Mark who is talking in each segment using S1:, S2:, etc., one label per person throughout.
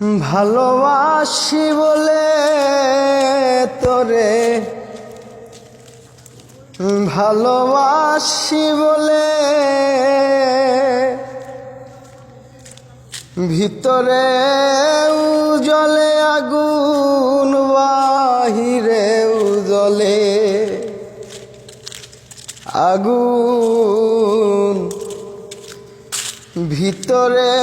S1: ভালোবাসি বলে তোরে। ভালোবাসি বলে ভিতরে উজলে আগুন বাহিরে উজলে আগুন। ভিতরে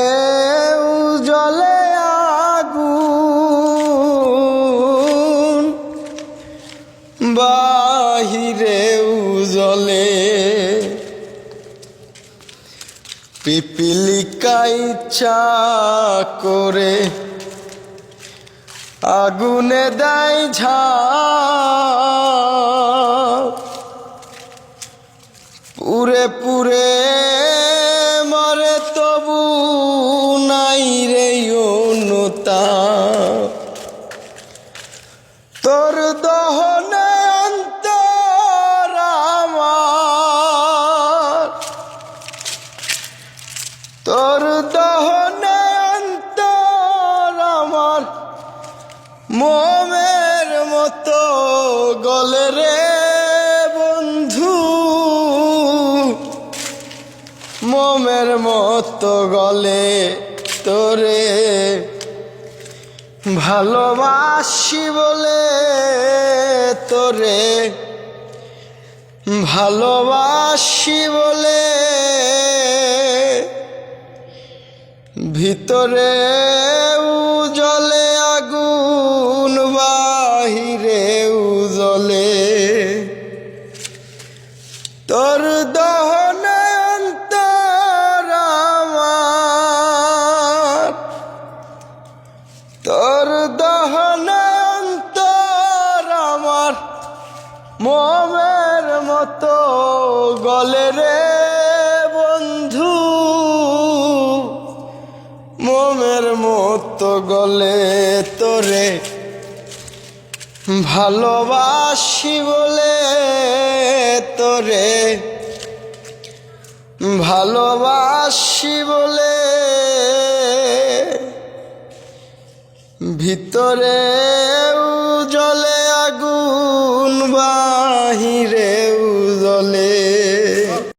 S1: বাহিরে উজলে। পিপিলিকাই চা করে আগুনে দেয় ঝাঁপ। পুরে পুরে মরে তবু নাই রে অনুতা তোর দহনে মোমের মতো গলে রে বন্ধু। মোমের মতো গলে তোরে ভালোবাসি বলে তোরে ভালোবাসি বলে ভিতরে উজলে তোর দহনে তোর দহনে আমার মোমের মতো গলে রে বন্ধু। মোমের মতো গলে তোরে ভালোবাসি বলে তোরে। ভালোবাসি বলে ভিতরে